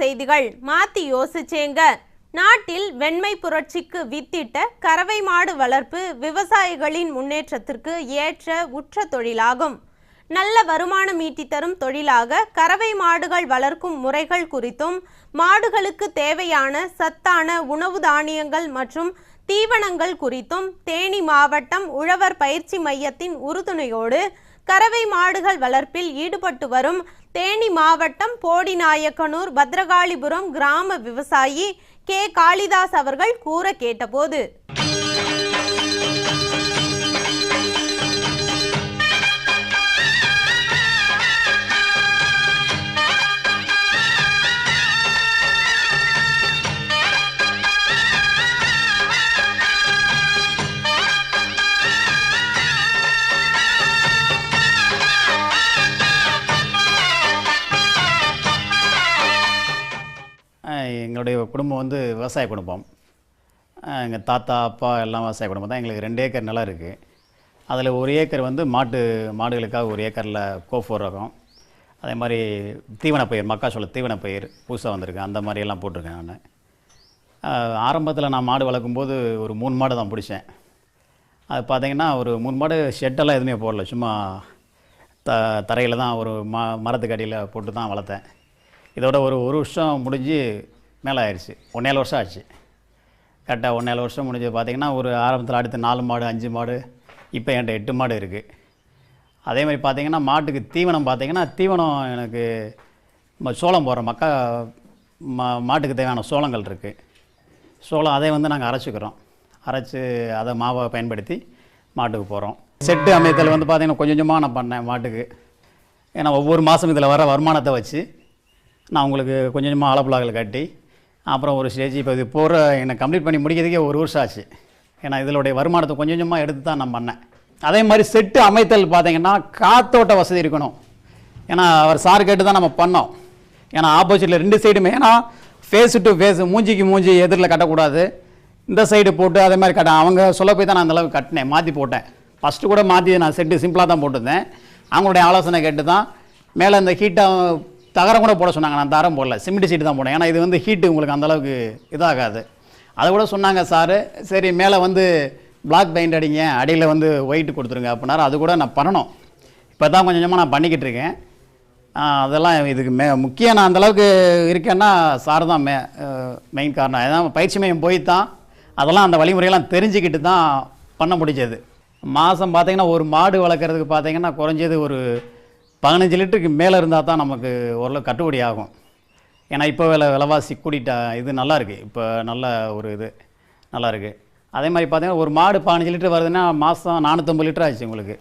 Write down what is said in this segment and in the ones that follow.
செய்திகள் மாத்தி யோசிச்சேங்க. நாட்டில் வெண்மை புரட்சிக்கு வித்திட்ட கறவை மாடு வளர்ப்பு விவசாயிகளின் முன்னேற்றத்திற்கு ஏற்ற உற்ற தொழிலாகும். நல்ல வருமானம் ஈட்டி தரும் தொழிலாக கறவை மாடுகள் வளர்க்கும் முறைகள் குறித்தும் மாடுகளுக்கு தேவையான சத்தான உணவு தானியங்கள் மற்றும் தீவனங்கள் குறித்தும் தேனி மாவட்டம் உழவர் பயிற்சி மையத்தின் உறுதுணையோடு கறவை மாடுகள் வளர்ப்பில் ஈடுபட்டு வரும் தேனி மாவட்டம் போடிநாயக்கனூர் பத்ரகாளிபுரம் கிராம விவசாயி கே. காளிதாஸ் அவர்கள் கூற கேட்டபோது. அஹ் எங்களுடைய குடும்பம் வந்து விவசாய குடும்பம். எங்கள் தாத்தா அப்பா எல்லாம் விவசாய குடும்பம் தான். எங்களுக்கு ரெண்டு ஏக்கர் நிலம் இருக்குது அதில் ஒரு ஏக்கர் வந்து மாட்டு மாடுகளுக்காக ஒரு ஏக்கரில் கோஃபோர் ரகம். அதே மாதிரி தீவனப்பயிர் மக்காச்சோள தீவனப்பயிர் புதுசாக வந்திருக்கு. அந்த மாதிரியெல்லாம் போட்டிருக்கேன் நான். ஆரம்பத்தில் நான் மாடு வளர்க்கும்போது ஒரு மூணு மாடு தான் பிடிச்சேன். அது பார்த்திங்கன்னா ஒரு மூணு மாடு ஷெட்டெல்லாம் எதுவுமே போடல. சும்மா த தரையில் தான் ஒரு ம மரத்துக்கு அடியில் போட்டு தான் வளர்த்தேன். இதோட ஒரு ஒரு வருஷம் முடிஞ்சு மேலே ஆயிடுச்சு ஒன்றேழு வருஷம் ஆச்சு. கரெக்டாக ஒன்றேழு வருஷம் முடிஞ்சது பார்த்தீங்கன்னா ஒரு ஆரம்பத்தில் அடுத்த நாலு மாடு அஞ்சு மாடு இப்போ என்கிட்ட எட்டு மாடு இருக்குது அதே மாதிரி பார்த்தீங்கன்னா மாட்டுக்கு தீவனம் பார்த்தீங்கன்னா தீவனம் எனக்கு சோளம் போடுற மக்கா மா மாட்டுக்கு தேவையான சோளங்கள் இருக்குது சோளம் அதை வந்து நாங்கள் அரைச்சிக்கிறோம். அரைச்சி அதை மாவை பயன்படுத்தி மாட்டுக்கு போகிறோம் செட்டு அமைத்தல் வந்து பார்த்திங்கன்னா கொஞ்சம் கொஞ்சமாக நான் பண்ணேன் மாட்டுக்கு. ஏன்னா ஒவ்வொரு மாதம் இதில் வர வருமானத்தை வச்சு நான் உங்களுக்கு கொஞ்சம் கொஞ்சமாக அளப்புலாக்கள் கட்டி அப்புறம் ஒரு ஸ்டேஜ் இப்போ இது போகிற என்னை கம்ப்ளீட் பண்ணி முடிக்கிறதுக்கே ஒரு வருஷம் ஆச்சு. ஏன்னா இதனுடைய வருமானத்தை கொஞ்சம் கொஞ்சமாக எடுத்து தான் நான் பண்ணேன். அதே மாதிரி செட்டு அமைத்தல் பார்த்தீங்கன்னா காத்தோட்ட வசதி இருக்கணும். ஏன்னா அவர் சார் கேட்டு தான் நம்ம பண்ணோம். ஏன்னா ஆப்போசிட்டில் ரெண்டு சைடுமே ஏன்னா ஃபேஸ் டு ஃபேஸ் மூஞ்சிக்கு மூஞ்சி எதிரில் கட்டக்கூடாது. இந்த சைடு போட்டு அதே மாதிரி கட்ட அவங்க சொல்ல போய் தான் நான் அந்தளவுக்கு கட்டினேன் மாற்றி போட்டேன். ஃபஸ்ட்டு கூட மாற்றி நான் செட்டு சிம்பிளாக தான் போட்டிருந்தேன். அவங்களுடைய ஆலோசனை கேட்டு தான் மேலே இந்த ஹீட்டை தகரம் கூட போட சொன்னாங்க. நான் தரம் போடல. சிமெண்ட் சீட்டு தான் போனேன் ஏன்னா இது வந்து ஹீட்டு உங்களுக்கு அந்தளவுக்கு இதாகாது. அதை கூட சொன்னாங்க சாரு சரி மேலே வந்து பிளாக் பெயிண்ட் அடிங்க. அடியில் வந்து ஒயிட் கொடுத்துருங்க அப்படின்னாரு. அது கூட நான் பண்ணணும். இப்போ தான் கொஞ்சம் கொஞ்சமாக நான் பண்ணிக்கிட்டு இருக்கேன். அதெல்லாம் இதுக்கு மே முக்கியம் நான் அந்தளவுக்கு இருக்கேன்னா சார் தான் மே மெயின் காரணம். அதான் பயிற்சி மையம் போய் தான் அதெல்லாம் அந்த வழிமுறையெல்லாம் தெரிஞ்சுக்கிட்டு தான் பண்ண முடிஞ்சது. மாதம் பார்த்தீங்கன்னா ஒரு மாடு வளர்க்குறதுக்கு பார்த்தீங்கன்னா குறைஞ்சது ஒரு பதினஞ்சு லிட்டருக்கு மேலே இருந்தால் தான் நமக்கு ஓரளவு கட்டுப்படி ஆகும். ஏன்னா இப்போ விலை விலைவாசி கூட்டிட்டா இது நல்லா இருக்குது இப்போ நல்ல ஒரு இது நல்லா இருக்குது அதே மாதிரி பார்த்தீங்கன்னா ஒரு மாடு பதினஞ்சு லிட்டர் வருதுன்னா மாதம் நானூற்றம்பது லிட்டர் ஆச்சு உங்களுக்கு.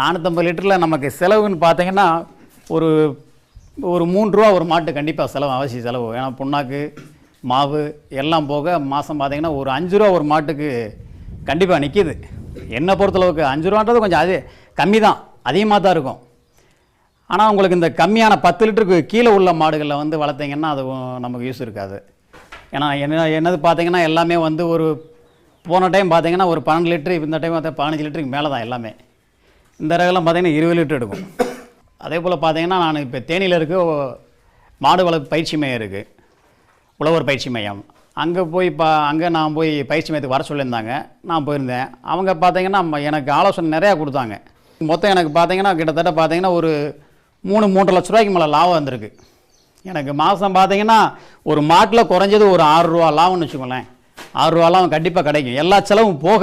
நானூற்றம்பது லிட்டரில் நமக்கு செலவுன்னு பார்த்தீங்கன்னா ஒரு ஒரு மூன்றுரூவா ரூபா ஒரு மாட்டு கண்டிப்பாக செலவு அவசிய செலவு. ஏன்னா புண்ணாக்கு மாவு எல்லாம் போக மாதம் பார்த்தீங்கன்னா ஒரு அஞ்சு ரூபா ஒரு மாட்டுக்கு கண்டிப்பாக நிற்கிது என்னை பொறுத்தளவுக்கு அஞ்சு ரூபான்றது கொஞ்சம் அது கம்மி தான். அதிகமாக தான் இருக்கும். ஆனால் உங்களுக்கு இந்த கம்மியான பத்து லிட்டருக்கு கீழே உள்ள மாடுகளில் வந்து வளர்த்தீங்கன்னா அது நமக்கு யூஸ் இருக்காது. ஏன்னா என்ன என்னது பார்த்தீங்கன்னா எல்லாமே வந்து ஒரு போன டைம் பார்த்தீங்கன்னா ஒரு பன்னெண்டு லிட்டரு இந்த டைம் பார்த்தா பதினஞ்சு லிட்டருக்கு மேலே தான் எல்லாமே. இந்த ரகலாம் பார்த்தீங்கன்னா இருபது லிட்டர் எடுக்கும். அதே போல் பார்த்தீங்கன்னா நான் இப்போ தேனியில் இருக்க மாடு வளர்ப்பு பயிற்சி மையம் இருக்குது உழவர் பயிற்சி மையம். அங்கே போய் பா அங்கே நான் போய் பயிற்சி மையத்துக்கு வர சொல்லியிருந்தாங்க. நான் போயிருந்தேன். அவங்க பார்த்தீங்கன்னா ம- எனக்கு ஆலோசனை நிறையா கொடுத்தாங்க. மொத்தம் எனக்கு பார்த்தீங்கன்னா கிட்டத்தட்ட பார்த்தீங்கன்னா ஒரு மூணு மூன்று லட்ச ரூபாய்க்கு மேலே லாபம் வந்திருக்கு. எனக்கு மாதம் பார்த்தீங்கன்னா ஒரு மாட்டில் குறைஞ்சது ஒரு ஆறு ரூபா லாபம்னு வச்சுக்கோங்களேன். ஆறுரூவா லாபம் கண்டிப்பாக கிடைக்கும். எல்லா செலவும் போக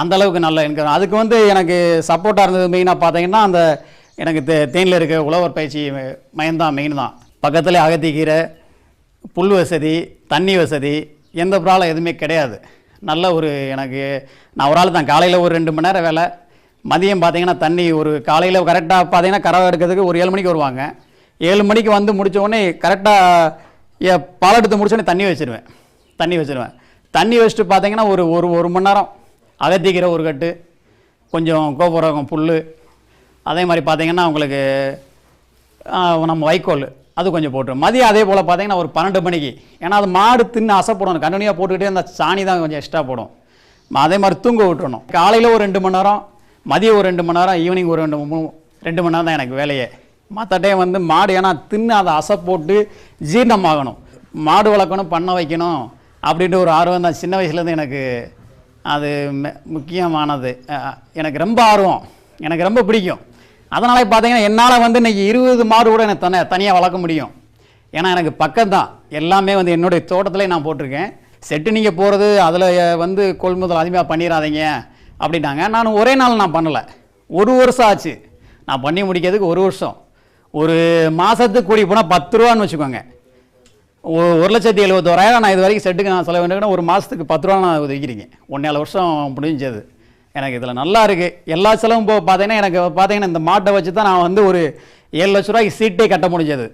அந்த அளவுக்கு நல்ல இன்கம் அதுக்கு வந்து எனக்கு சப்போர்ட்டாக இருந்தது மெயினாக பார்த்தீங்கன்னா அந்த எனக்கு தே தேனியில் இருக்க உழவர் பயிற்சி மையம் தான் மெயின் தான். பக்கத்தில் அகத்திக்கீரை புல் வசதி தண்ணி வசதி எந்த ப்ராப்ளம் எதுவுமே கிடையாது. நல்ல ஒரு எனக்கு நான் ஒரு ஆள் தான் காலையில் ஒரு ரெண்டு மணி நேரம் வேலை மதியம் பார்த்தீங்கன்னா தண்ணி ஒரு காலையில் கரெக்டாக பார்த்தீங்கன்னா கறவை எடுக்கிறதுக்கு ஒரு ஏழு மணிக்கு வருவாங்க. ஏழு மணிக்கு வந்து முடிச்ச கரெக்டாக கரெக்டாக பால் எடுத்து முடிச்சோடனே தண்ணி வச்சிருவேன். தண்ணி வச்சுருவேன். தண்ணி வச்சுட்டு பார்த்தீங்கன்னா ஒரு ஒரு ஒரு மணி நேரம் அகத்திக்கிற ஒரு கட்டு கொஞ்சம் கோபுரகம் புல் அதே மாதிரி பார்த்தீங்கன்னா உங்களுக்கு நம்ம வைக்கோல் அது கொஞ்சம் போட்டு மதியம் அதே போல் பார்த்தீங்கன்னா ஒரு பன்னெண்டு மணிக்கு ஏன்னா அது மாடு தின்னு அசைப்படணும் கண்டினியூவாக போட்டுக்கிட்டே அந்த சாணி தான் கொஞ்சம் எக்ஸ்ட்ரா போடும். அதே மாதிரி தூங்க விட்டுறணும். காலையில் ஒரு ரெண்டு மணி நேரம் மதியம் ஒரு ரெண்டு மணி நேரம் ஈவினிங் ஒரு ரெண்டு மூணு ரெண்டு மணி நேரம் தான் எனக்கு வேலையே. மற்ற டைம் வந்து மாடு ஏன்னா தின்னு அதை அசை போட்டு ஜீரணமாகணும். மாடு வளர்க்கணும் பண்ண வைக்கணும் அப்படின்ட்டு ஒரு ஆர்வம் தான் சின்ன வயசுலேருந்து எனக்கு அது மெ- முக்கியமானது. எனக்கு ரொம்ப ஆர்வம். எனக்கு ரொம்ப பிடிக்கும். அதனால் பார்த்தீங்கன்னா என்னால் வந்து இன்னைக்கு இருபது மாடு கூட எனக்கு தன தனியாக வளர்க்க முடியும். ஏன்னா எனக்கு பக்கம் தான். எல்லாமே வந்து என்னுடைய தோட்டத்திலே நான் போட்டிருக்கேன். செட்டு நீங்கள் போகிறது அதில் வந்து கொள்முதல் அதிகமாக பண்ணிடாதீங்க. அப்படின்னாங்க. நான் ஒரே நாள் நான் பண்ணலை. ஒரு வருஷம் ஆச்சு. நான் பண்ணி முடிக்கிறதுக்கு ஒரு வருஷம். ஒரு மாதத்துக்கு கூடி போனால் பத்து ரூபான்னு வச்சுக்கோங்க. ஒரு லட்சத்தி எழுபத்தோராயிரம் நான் இது வரைக்கும் செட்டுக்கு நான் செலவு பண்ணிருக்கேன் ஒரு மாதத்துக்கு பத்து ரூபா நான் ஒதுக்கிருக்கேன் ஒன்றேழு வருஷம் முடிஞ்சது. எனக்கு இதில் நல்லா இருக்குது எல்லா செலவும் போ பார்த்தீங்கன்னா எனக்கு பார்த்தீங்கன்னா இந்த மாட்டை வச்சு தான் நான் வந்து ஒரு ஏழு லட்ச ரூபாய்க்கு சீட்டே கட்ட முடிஞ்சது.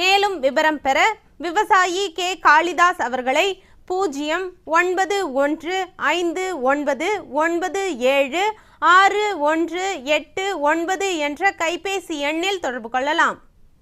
மேலும் விவரம் பெற விவசாயி கே. காளிதாஸ் அவர்களை பூஜ்ஜியம் ஒன்பது ஒன்று ஐந்து ஒன்பது ஒன்பது ஏழு ஆறு ஒன்று எட்டு ஒன்பது என்ற கைபேசி எண்ணில் தொடர்பு கொள்ளலாம்.